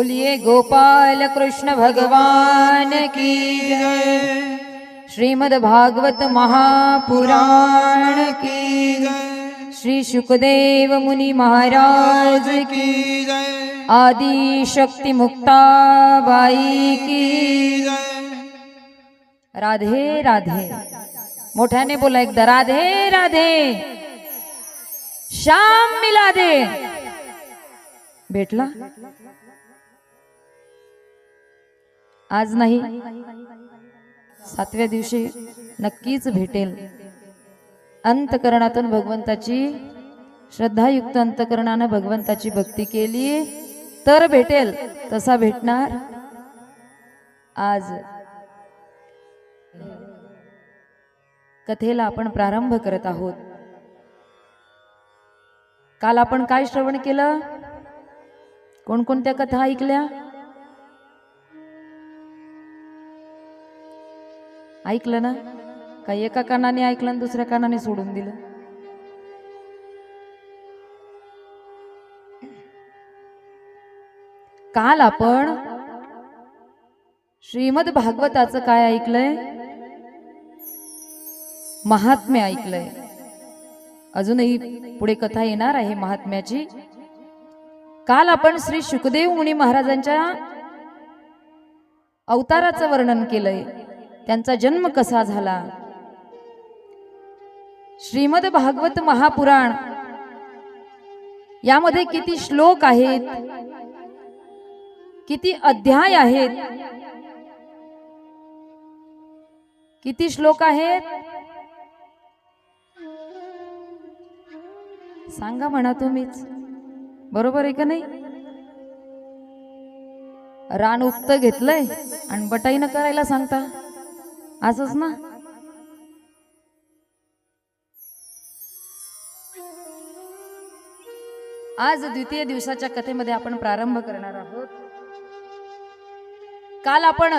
बोलिए, गोपाल कृष्ण भगवान की जय। श्रीमद् भागवत महापुराण की श्री सुखदेव मुनि महाराज की आदि शक्ति मुक्ताबाई की जय। राधे राधे। मोठ्याने बोला एकदा, राधे राधे। श्याम मिला दे। भेटला। आज नाही. सातव्या दिवशी नक्कीच भेटेल. अंतकरणातून भगवंताची श्रद्धायुक्त अंतकरणानं भगवंताची भक्ती केली तर भेटेल. तसा भेटणार आज. कथेला आपण प्रारंभ करत आहोत. काल आपण काय श्रवण केलं? कोणकोणत्या कथा ऐकल्या? ऐकलं ना? का एका कानाने ऐकलं आणि दुसऱ्या कानाने सोडून दिलं. काल आपण श्रीमद भागवताचं काय ऐकलंय? महात्म्य ऐकलंय. अजूनही पुढे कथा येणार आहे महात्म्याची. काल आपण श्री शुकदेव मुनी महाराजांच्या अवताराचं वर्णन केलंय. त्यांचा जन्म कसा झाला? श्रीमद भागवत महापुराण. यामध्ये किती श्लोक आहेत? किती अध्याय आहेत? किती श्लोक आहेत? सांगा म्हणा तुम्हीच. बरोबर आहे का नाही? रान उक्त घेतलंय आणि बटाईनं करायला सांगता. असंच ना? आज द्वितीय दिवसाच्या कथेमध्ये आपण प्रारंभ करणार आहोत. काल आपण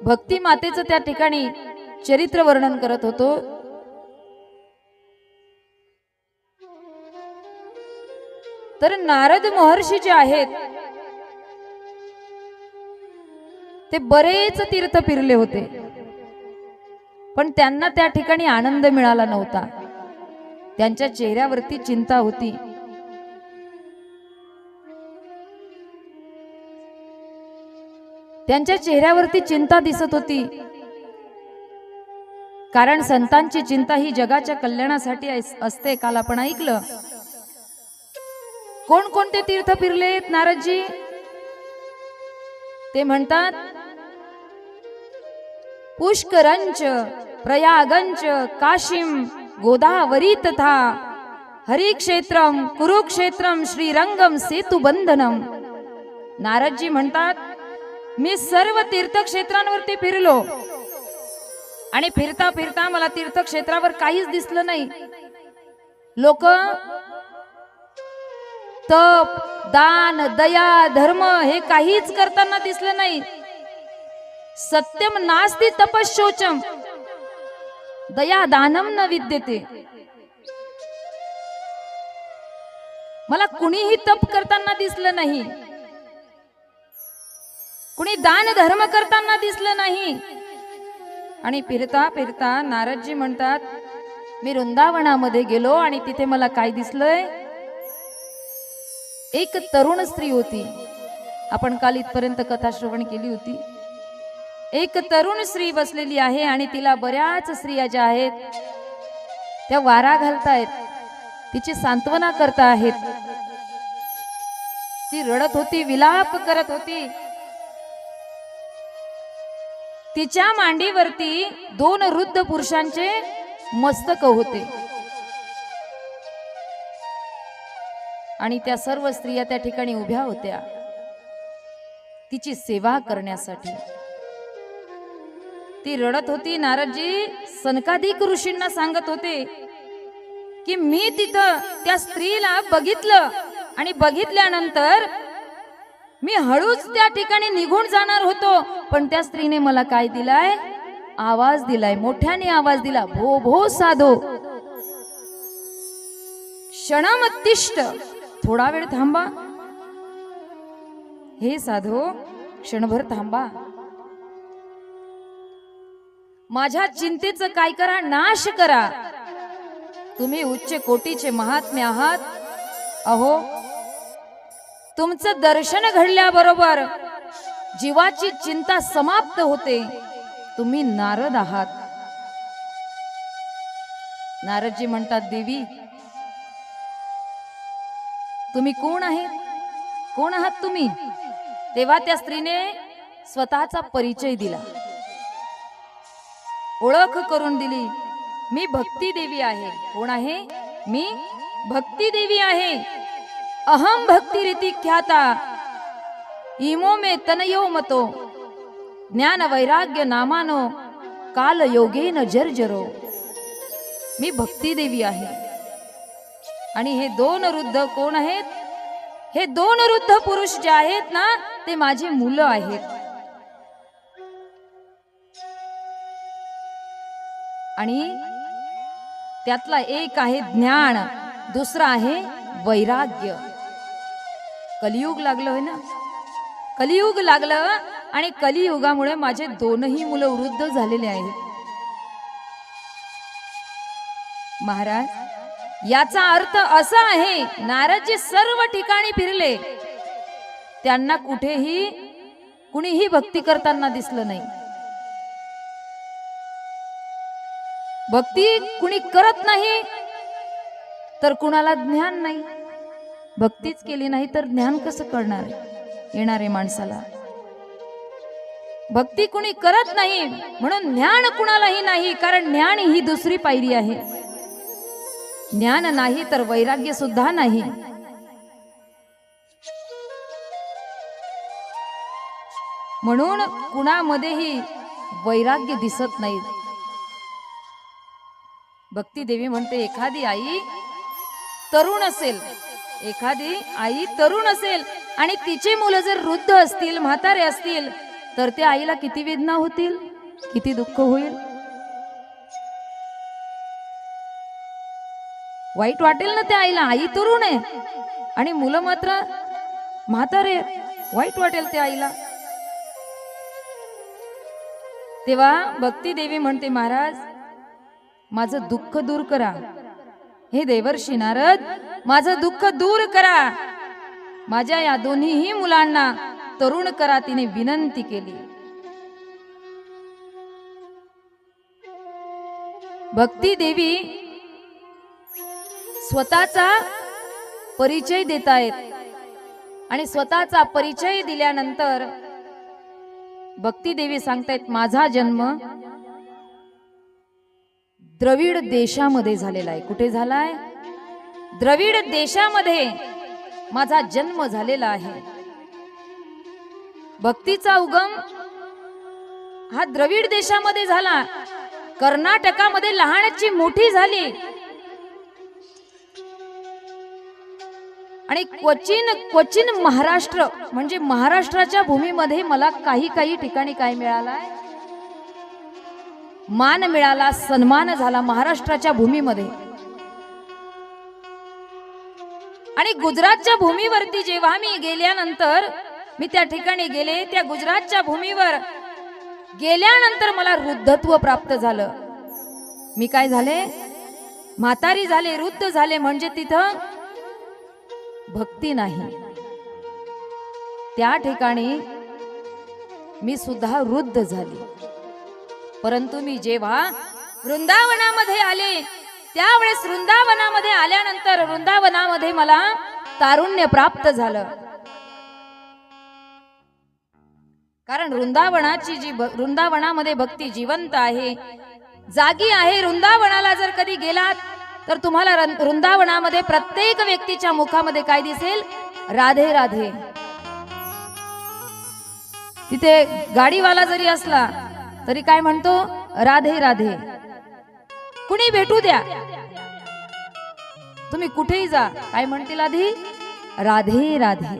भक्ती मातेचं त्या ठिकाणी चरित्र वर्णन करत होतो. तर नारद महर्षी जे आहेत ते बरेच तीर्थ फिरले होते. पण त्यांना त्या ठिकाणी आनंद मिळाला नव्हता. त्यांच्या चेहऱ्यावरती चिंता होती. त्यांच्या चेहऱ्यावरती चिंता दिसत होती. कारण संतांची चिंता ही जगाच्या कल्याणासाठी अस- असते. काल आपण ऐकलं. कोणकोणते तीर्थ फिरलेत नारदजी? ते म्हणतात पुष्करंच प्रयागंच काशीम गोदावरी तथा हरिक्षेत्रम कुरुक्षेत्रम श्रीरंगम सेतुबंधनम नारदजी म्हणतात मी सर्व तीर्थक्षेत्रांवरती फिरलो आणि फिरता फिरता मला तीर्थक्षेत्रावर काहीच दिसलं नाही. लोक तप दान दया धर्म हे काहीच करताना दिसलं नाही. सत्यम नास्ती तपशोचम. दया दानम न विद्यते. मला कुणीही तप करताना दिसलं नाही. कुणी दान धर्म करताना दिसलं नाही. आणि फिरता फिरता नारदजी म्हणतात मी वृंदावनामध्ये गेलो आणि तिथे मला काय दिसलंय? एक तरुण स्त्री होती. आपण काल इथपर्यंत कथा श्रवण केली होती. एक तरुण स्त्री बसलेली आहे आणि तिला बऱ्याच स्त्रिया ज्या आहेत त्या वारा घालतायत. तिची सांत्वना करता आहेत ती रडत होती विलाप करत होती. तिच्या मांडीवरती दोन वृद्ध पुरुषांचे मस्तक होते. आणि त्या सर्व स्त्रिया त्या ठिकाणी उभ्या होत्या. तिची सेवा करण्यासाठी. ती रडत होती नारदजी सनकाधिक ऋषींना सांगत होते की मी तिथं त्या स्त्रीला बघितलं आणि बघितल्यानंतर मी हळूच त्या ठिकाणी निघून जाणार होतो पण त्या स्त्रीने मला काय दिलाय? आवाज दिलाय मोठ्याने आवाज दिला भो भो साधो. क्षणमतिष्ठ थोडा वेळ थांबा. हे साधो क्षणभर थांबा. माझ्या चिंतेचं काय करा नाश करा. तुम्ही उच्च कोटीचे महात्मे आहात. अहो तुमचं दर्शन घडल्याबरोबर जीवाची चिंता समाप्त होते. तुम्ही नारद आहात. नारदजी म्हणतात देवी तुम्ही कोण आहेत? कोण आहात तुम्ही? तेव्हा त्या स्त्रीने स्वतःचा परिचय दिला. ओळख करून दिली मी भक्ती देवी आहे. कोण आहे? मी भक्ती देवी आहे. अहम भक्ती रीती ख्याता इमो मे तनयो मतो ज्ञान वैराग्य नामानो काल योगेन जर्जरो. मी भक्ती देवी आहे. आणि हे दोन वृद्ध कोण आहेत? हे दोन वृद्ध पुरुष जे आहेत ना ते माझी मुलं आहेत. आणि त्यातला एक आहे ज्ञान दुसरा आहे वैराग्य. कलियुग लागलं होय ना? कलियुग लागलं आणि कलियुगामुळे माझे दोनही मुलं वृद्ध झालेले आहेत. महाराज याचा अर्थ असा आहे नारदजी सर्व ठिकाणी फिरले. त्यांना कुठेही कुणीही भक्ती करताना दिसलं नाही. भक्ती कुणी करत नाही तर कुणाला ज्ञान नाही. भक्तीच केली नाही तर ज्ञान कसं करणार येणारे माणसाला. भक्ती कुणी करत नाही म्हणून ज्ञान कुणालाही नाही कारण ज्ञान ही दुसरी पायरी आहे. ज्ञान नाही तर वैराग्य सुद्धा नाही. म्हणून कुणामध्येही वैराग्य दिसत नाही. भक्ती देवी म्हणते एखादी आई तरुण असेल एखादी आई तरुण असेल आणि तिचे मुलं जर वृद्ध असतील म्हातारे असतील तर त्या आईला किती वेदना होतील? किती दुःख होईल? वाईट वाटेल ना त्या आईला? आई तरुण आहे. आणि मुलं मात्र म्हातारे वाईट वाटेल त्या आईला. तेव्हा भक्ती देवी म्हणते महाराज माझं दुःख दूर करा. हे देवर्षी नारद माझं दुःख दूर करा. माझ्या या दोन्हीही मुलांना तरुण करा तिने विनंती केली. भक्ती देवी स्वतःचा परिचय देत आहेत आणि स्वतःचा परिचय दिल्यानंतर भक्ती देवी सांगतायत माझा जन्म द्रविड देशामध्ये झालेला आहे. कुठे झालाय? द्रविड देशामध्ये माझा जन्म झालेला आहे. भक्तीचा उगम हा द्रविड देशामध्ये झाला. कर्नाटकामध्ये लहानची मोठी झाली. आणि क्वचिन क्वचिन महाराष्ट्र म्हणजे महाराष्ट्राच्या भूमीमध्ये मला काही काही ठिकाणी काय मिळालाय मान मिळाला सन्मान झाला महाराष्ट्राच्या भूमीमध्ये. आणि गुजरातच्या भूमीवरती जेव्हा मी गेल्यानंतर मी त्या ठिकाणी गेले त्या गुजरातच्या भूमीवर गेल्यानंतर मला वृद्धत्व प्राप्त झालं. मी काय झाले? म्हातारी झाले वृद्ध झाले म्हणजे तिथं भक्ती नाही. त्या ठिकाणी मी सुद्धा वृद्ध झाली. परंतु मी जेव्हा वृंदावनामध्ये आले त्यावेळेस वृंदावनामध्ये आल्यानंतर वृंदावनामध्ये मला तारुण्य प्राप्त झालं. कारण वृंदावनाची जी भ- वृंदावनामध्ये भक्ती जिवंत आहे जागी आहे वृंदावनाला जर कधी गेलात तर तुम्हाला वृंदावनामध्ये प्रत्येक व्यक्तीच्या मुखामध्ये काय दिसेल? राधे राधे. तिथे गाडीवाला जरी असला तरी काय म्हणतो? राधे राधे. कुणी भेटू द्या? तुम्ही कुठेही जा. काय म्हणतील आधी? राधे राधे.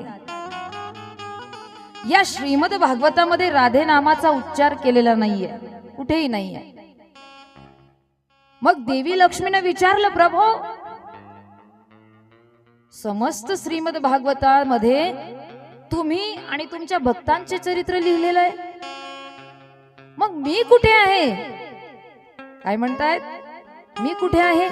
या श्रीमद भागवतामध्ये राधे नामाचा उच्चार केलेला नाहीये. कुठेही नाहीये. मग देवी लक्ष्मीने विचारलं प्रभो समस्त श्रीमद भागवतामध्ये तुम्ही आणि तुमच्या भक्तांचे चरित्र लिहिलेलं आहे. मग मी कुठे आहे? काय म्हणतायत? मी कुठे आहे?